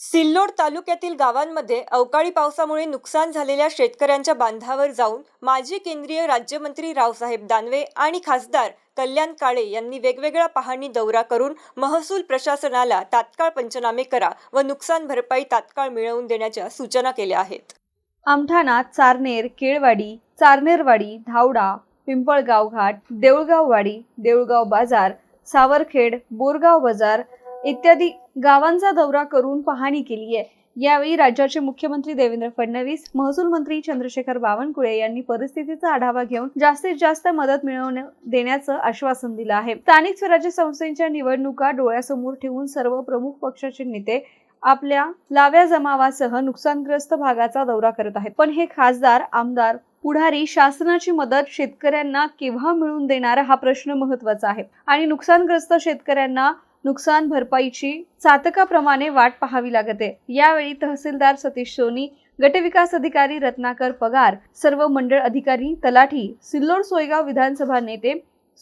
सिल्लोड तालुक्यातील गावांमध्ये अवकाळी पावसामुळे नुकसान झालेल्या शेतकऱ्यांच्या बांधावर जाऊन माजी केंद्रीय राज्यमंत्री रावसाहेब दानवे आणि खासदार कल्याण काळे यांनी वेगवेगळा पाहणी दौरा करून महसूल प्रशासनाला तात्काळ पंचनामे करा व नुकसान भरपाई तात्काळ मिळवून देण्याच्या सूचना केल्या आहेत. आमठाणा चारनेर केळवाडी चारनेरवाडी धावडा पिंपळगाव घाट देऊळगाववाडी देऊळगाव बाजार सावरखेड बोरगाव बाजार इत्यादी गावांचा दौरा करून पाहणी केली आहे. यावेळी राज्याचे मुख्यमंत्री देवेंद्र फडणवीस महसूल मंत्री चंद्रशेखर बावनकुळे यांनी परिस्थितीचा आढावा घेऊन जास्तीत जास्त मदत मिळवून देण्याचं आश्वासन दिलं आहे. स्थानिक स्वराज्य संस्थेच्या निवडणुका डोळ्यासमोर ठेवून सर्व प्रमुख पक्षाचे नेते आपल्या लाव्या जमावासह नुकसानग्रस्त भागाचा दौरा करत आहेत. पण हे खासदार आमदार पुढारी शासनाची मदत शेतकऱ्यांना केव्हा मिळवून देणार हा प्रश्न महत्त्वाचा आहे. आणि नुकसानग्रस्त शेतकऱ्यांना नुकसान भरपाईची चातकाप्रमाणे वाट पाहावी लागते. यावेळी तहसीलदार सतीश सोनी गटविकास अधिकारी रत्नाकर पगार सर्व मंडळ अधिकारी तलाठी सिल्लोड सोयगाव विधानसभा नेते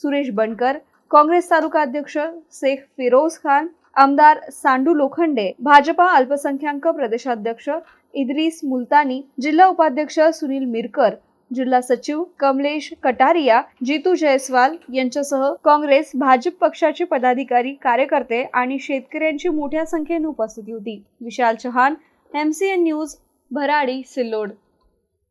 सुरेश बनकर काँग्रेस तालुका अध्यक्ष शेख फिरोज खान आमदार सांडू लोखंडे भाजपा अल्पसंख्याक प्रदेशाध्यक्ष इद्रिस मुलतानी जिल्हा उपाध्यक्ष सुनील मिरकर जिल्हा सचिव कमलेश कटारिया जितू जयस्वाल यांच्यासह काँग्रेस भाजप पक्षाचे पदाधिकारी कार्यकर्ते आणि शेतकऱ्यांची मोठ्या संख्येने उपस्थिती होती. Vishal Chavan MCN news Bharadi Sillod.